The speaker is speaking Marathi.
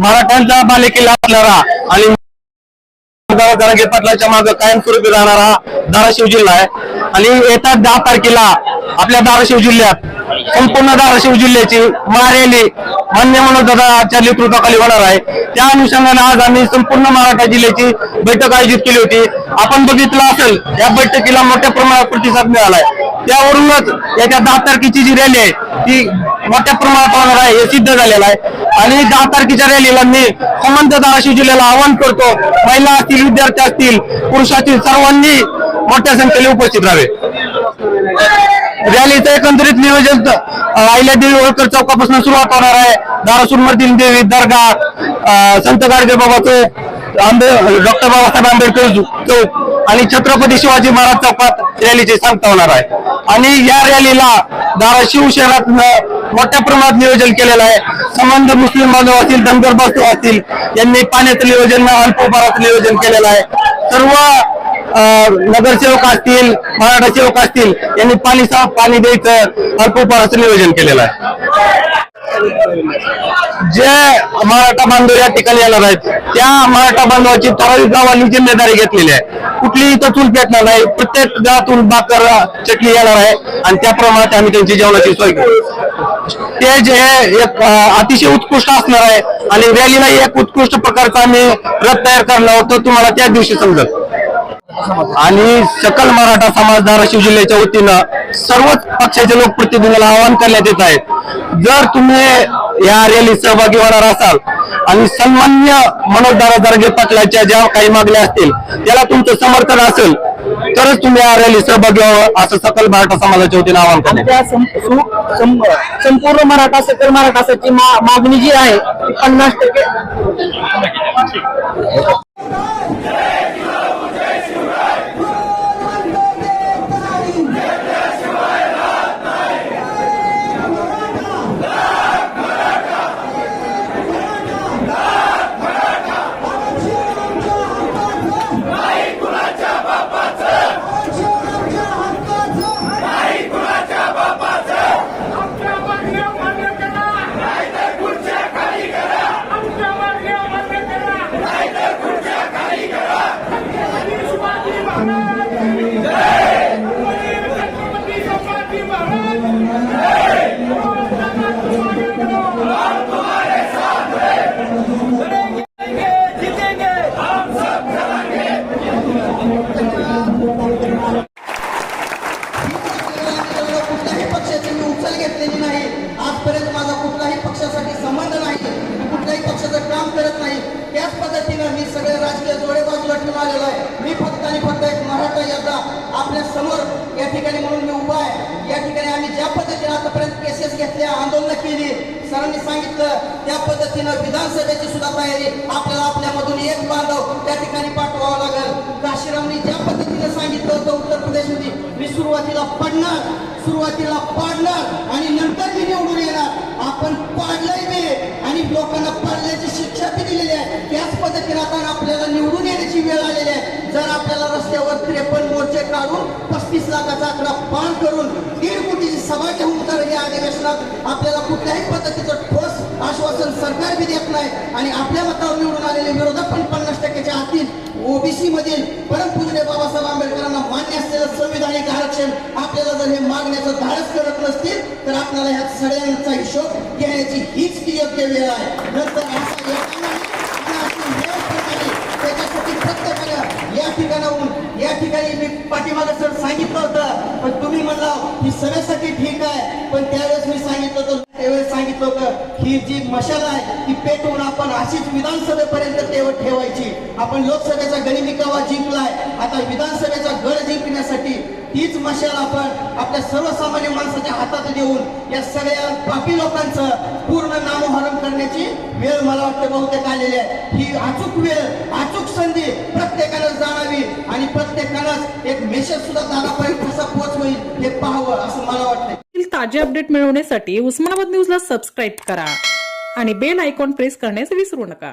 मराठ्यांचा बालेकिल्ला असणारा आणि जरांगे पाटलाच्या मागे कायमस्वरूपी राहणारा धाराशिव जिल्हा आहे. आणि येत्या दहा तारखेला आपल्या धाराशिव जिल्ह्यात संपूर्ण धाराशिव जिल्ह्याची महारॅली मान्य मनोजदाच्या नेतृत्वाखाली होणार आहे. त्या अनुषंगाने आज आम्ही संपूर्ण मराठा जिल्ह्याची बैठक आयोजित केली होती. आपण बघितलं असेल या बैठकीला मोठ्या प्रमाणात प्रतिसाद मिळालाय. त्यावरूनच याच्या दहा तारखेची जी रॅली आहे ती मोठ्या प्रमाणात होणार आहे हे सिद्ध झालेलं आहे. आणि दहा तारखेच्या रॅलीला मी संबंध धाराशिव जिल्ह्याला आवाहन करतो महिला असतील विद्यार्थी असतील पुरुष असतील सर्वांनी मोठ्या संख्येने उपस्थित राहावे. रॅलीचं एकंदरीत नियोजन अं, देवी होळकर चौकापासून सुरुवात होणार आहे. धारासूर मधील देवी दर्गा संत गाडगे बाबा चौक आंबे डॉक्टर बाबासाहेब आंबेडकर चौक आणि छत्रपती शिवाजी महाराज चौकात रॅलीची सांगता होणार आहे. आणि या रॅलीला धाराशिव शहरात मोठ्या प्रमाणात नियोजन केलेलं आहे. संबंध मुस्लिम बांधव असतील धनगर बांधव असतील यांनी पाण्याचं नियोजन अल्पोपाराचं नियोजन केलेलं आहे. सर्व अं, नगरसेवक असतील मराठा सेवक असतील यांनी पाणी साफ पाणी द्यायचं अल्पोपाराचं नियोजन केलेलं आहे. जे मराठा बांधव या ठिकाणी येणार आहेत त्या मराठा बांधवाची ठराविक गावांनी जिम्मेदारी घेतलेली आहे. कुठलीही इथं चूल पेटणार नाही प्रत्येक गावातून बाकर चटणी येणार आहे आणि त्याप्रमाणे आम्ही त्यांची जेवणाची सोय करू ते जे एक अतिशय उत्कृष्ट असणार आहे आणि रॅलीला एक उत्कृष्ट प्रकारचा आम्ही रथ तयार करणार होतो तुम्हाला त्या दिवशी समजेल. आणि सकल मराठा समाज धाराशिव जिल्ह्याच्या वतीनं सर्वच पक्षाच्या लोकप्रतिनिधीला आवाहन करण्यात येत आहे. जर तुम्ही या रॅलीत सहभागी होणार असाल आणि सन्मान्य मनोज दादा दर्गे पाटलाच्या ज्या काही मागण्या असतील त्याला तुमचं समर्थन असेल तरच तुम्ही या रॅली सहभागी व्हावं असं सकल मराठा समाजाच्या वतीनं आवाहन करण्यात संपूर्ण मराठा सकल मराठा मा- मागणी जी आहे ती पन्नास टक्के आमच्या मागण्या मान्य करा नाहीतर खुर्च्या खाली करा आमच्या मागण्या मान्य करा नाहीतर खुर्च्या खाली करा छत्रपती शिवाजी महाराज जय छत्रपती शिवाजी महाराज जय लड़ेंगे, जीतेंगे हम सब कुठल्याही पक्षाची मी उचल घेतलेली नाही आजपर्यंत माझा कुठलाही पक्षासाठी संबंध नाही मी कुठल्याही पक्षाचं काम करत नाही त्याच मी सगळे राजकीय जोडे बाजूला ठेवून आलेलो आहे. मी फक्त आणि फक्त एक मराठा योद्धा आपल्यासमोर या ठिकाणी म्हणून मी उभा आहे. या ठिकाणी आम्ही ज्या पद्धतीने आतापर्यंत केसेस घेतल्या आंदोलन केली सरांनी सांगितलं त्या पद्धतीनं विधानसभेची सुद्धा तयारी आपल्याला आपल्यामधून एक बांधव त्या ठिकाणी पाठवावं लागेल. काशीरामनी ज्या पद्धतीने सांगितलं होतं उत्तर प्रदेशमध्ये मी सुरुवातीला पडणार सुरुवातीला पाडणार आणि नंतर मी निवडून येणार. आपण मोर्चे काढून पस्तीस लाखाचा आकडा पार करून दीड कोटीची सभा घेऊन तर या अधिवेशनात. आपल्याला कुठल्याही पद्धतीचं ठोस आश्वासन सरकार बी देत नाही आणि आपल्या मतावर निवडून आलेले विरोधक पण पन्नास टक्क्याच्या आतील ओबीसी मधील परमपूजने बाबासाहेब आंबेडकरांना मान्य असलेलं संविधानिक आरक्षण आपल्याला जर हे मागण्याचं धाडस करत नसतील तर आपल्याला ह्या सगळ्यांचा हिशोब घेण्याची हीच ती योग्य वेळ आहे. नंतर असा वेळ नाही की अशी वेळ प्रकारे त्याच्यासाठी प्रत्येकानं या ठिकाणाहून. या ठिकाणी मी पाठीमागे सर सांगितलं होतं. पण तुम्ही म्हणला ही सगळ्यासाठी ठीक आहे. पण त्यावेळेस मी सांगितलं होतं त्यावेळेस सांगितलं होतं ही जी मशाल आहे ती पेटवून आपण अशीच विधानसभेपर्यंत तेवढ ठेवायची. आपण लोकसभेचा गणिमिकावा जिंकलाय. आता विधानसभेचा गड जिंकण्यासाठी तीच मशाल आपण आपल्या सर्वसामान्य माणसाच्या हातात देऊन या सगळ्या पापी लोकांचं पूर्ण नामोहरण करण्याची वेळ मला वाटतं बहुतेक आलेली आहे. ही अचूक वेळ अचूक संधी प्रत्येकानं जाणावी आणि प्रत्येकानंच एक मेसेज सुद्धा दादापर्यंत कसा पोहोचवेल हे पाहावं असं मला वाटतं ताजे अपडेट मिळवण्यासाठी उस्मानाबाद न्यूजला सबस्क्राईब करा आणि बेल आयकॉन प्रेस करण्यास विसरू नका.